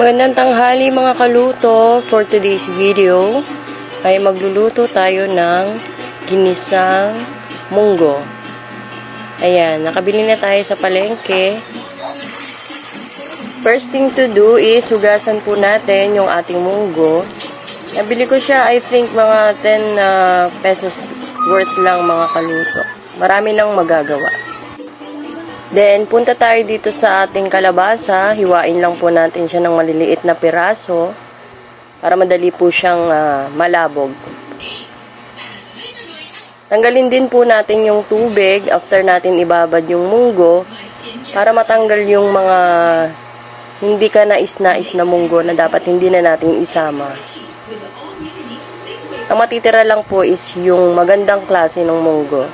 Magandang tanghali mga kaluto. For today's video ay magluluto tayo ng ginisang munggo. Ayan, nakabili na tayo sa palengke. First thing to do is hugasan po natin yung ating munggo. Nabili ko siya, I think, mga 10 uh, pesos worth lang mga kaluto. Marami nang magagawa. Then, punta tayo dito sa ating kalabasa. Hiwain lang po natin siya ng maliliit na piraso para madali po siyang ah, malabog. Tanggalin din po natin yung tubig after natin ibabad yung munggo para matanggal yung mga hindi ka nais-nais na munggo na dapat hindi na natin isama. Ang matitira lang po is yung magandang klase ng munggo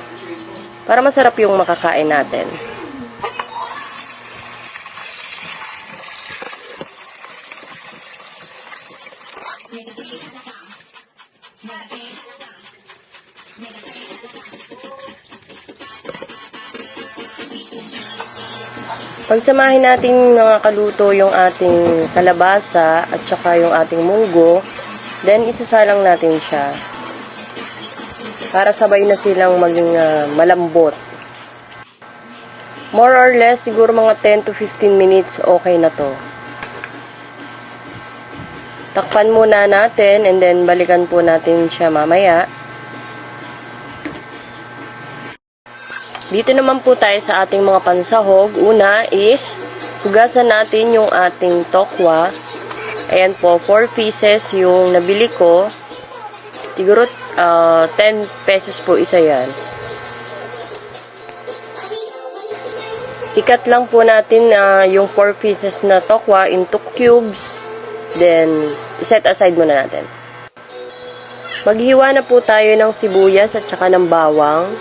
para masarap yung makakain natin. Pagsamahin natin mga kaluto yung ating kalabasa at saka yung ating munggo, then isasalang natin siya para sabay na silang maging ah, malambot. More or less, siguro mga 10 to 15 minutes, okay na to. Takpan muna natin and then balikan po natin siya mamaya. Dito naman po tayo sa ating mga pansahog. Una is, hugasan natin yung ating tokwa. Ayan po, 4 pieces yung nabili ko. Siguro ah, 10 pesos po isa yan. Ikat lang po natin na yung 4 pieces na tokwa into cubes. Then, set aside muna natin. Maghiwa na po tayo ng sibuyas at saka ng bawang.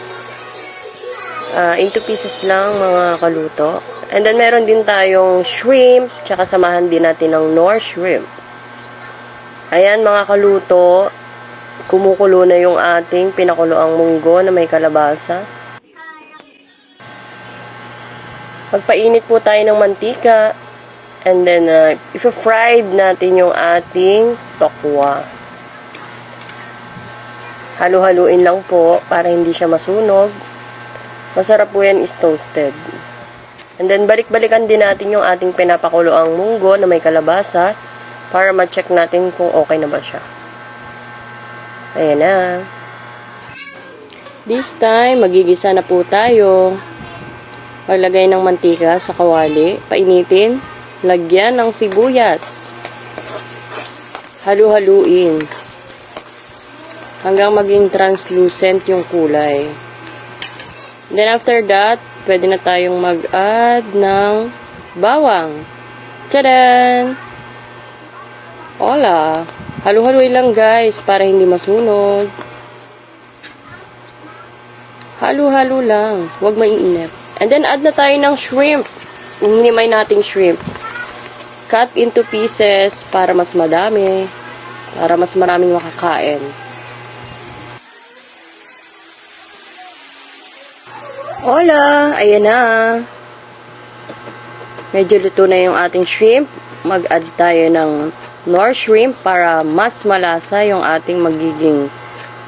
Ah, into pieces lang mga kaluto. And then meron din tayong shrimp, tsaka samahan din natin ng nor shrimp. Ayan mga kaluto, kumukulo na yung ating pinakuloang munggo na may kalabasa. Magpainit po tayo ng mantika. And then, uh, if-fried natin yung ating tokwa. Halo-haluin lang po para hindi siya masunog. Masarap po yan is toasted. And then, balik-balikan din natin yung ating pinapakuloang munggo na may kalabasa para ma-check natin kung okay na ba siya. Ayan na. This time, magigisa na po tayo. Maglagay ng mantika sa kawali. Painitin. Lagyan ng sibuyas. Halu-haluin. Hanggang maging translucent yung kulay. Then after that, pwede na tayong mag-add ng bawang. Tadaan! Hola! Halu-haluin lang guys para hindi masunog. Halo-halo lang. Huwag mainit. And then add na tayo ng shrimp. Hinimay nating shrimp. Cut into pieces para mas madami. Para mas maraming makakain. Hola! Ayan na. Medyo luto na yung ating shrimp. Mag-add tayo ng nor shrimp para mas malasa yung ating magiging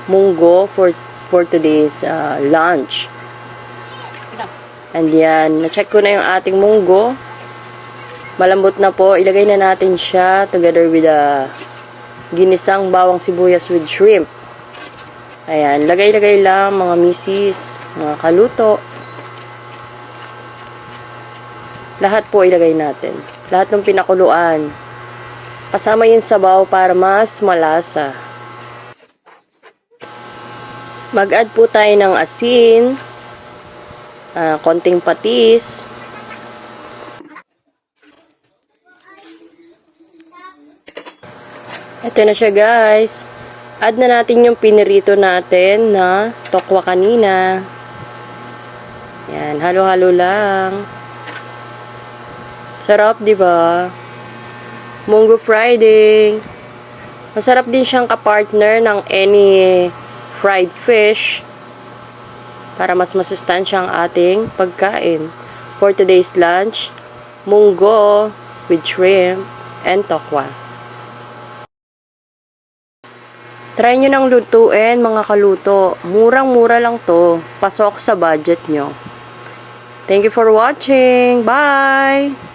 munggo for for today's uh, lunch. And yan, na-check ko na yung ating munggo. Malambot na po. Ilagay na natin siya together with the ginisang bawang sibuyas with shrimp. Ayan, lagay-lagay lang mga misis, mga kaluto. Lahat po ilagay natin. Lahat ng pinakuluan. Kasama yung sabaw para mas malasa. Mag-add po tayo ng asin, ah, konting patis, Ito na siya guys. Add na natin yung pinirito natin na tokwa kanina. Yan, halo-halo lang. Sarap, di ba? Munggo Friday. Masarap din siyang kapartner ng any fried fish para mas masustansya ang ating pagkain. For today's lunch, munggo with shrimp and tokwa. Try nyo nang lutuin mga kaluto. Murang-mura lang to. Pasok sa budget nyo. Thank you for watching. Bye!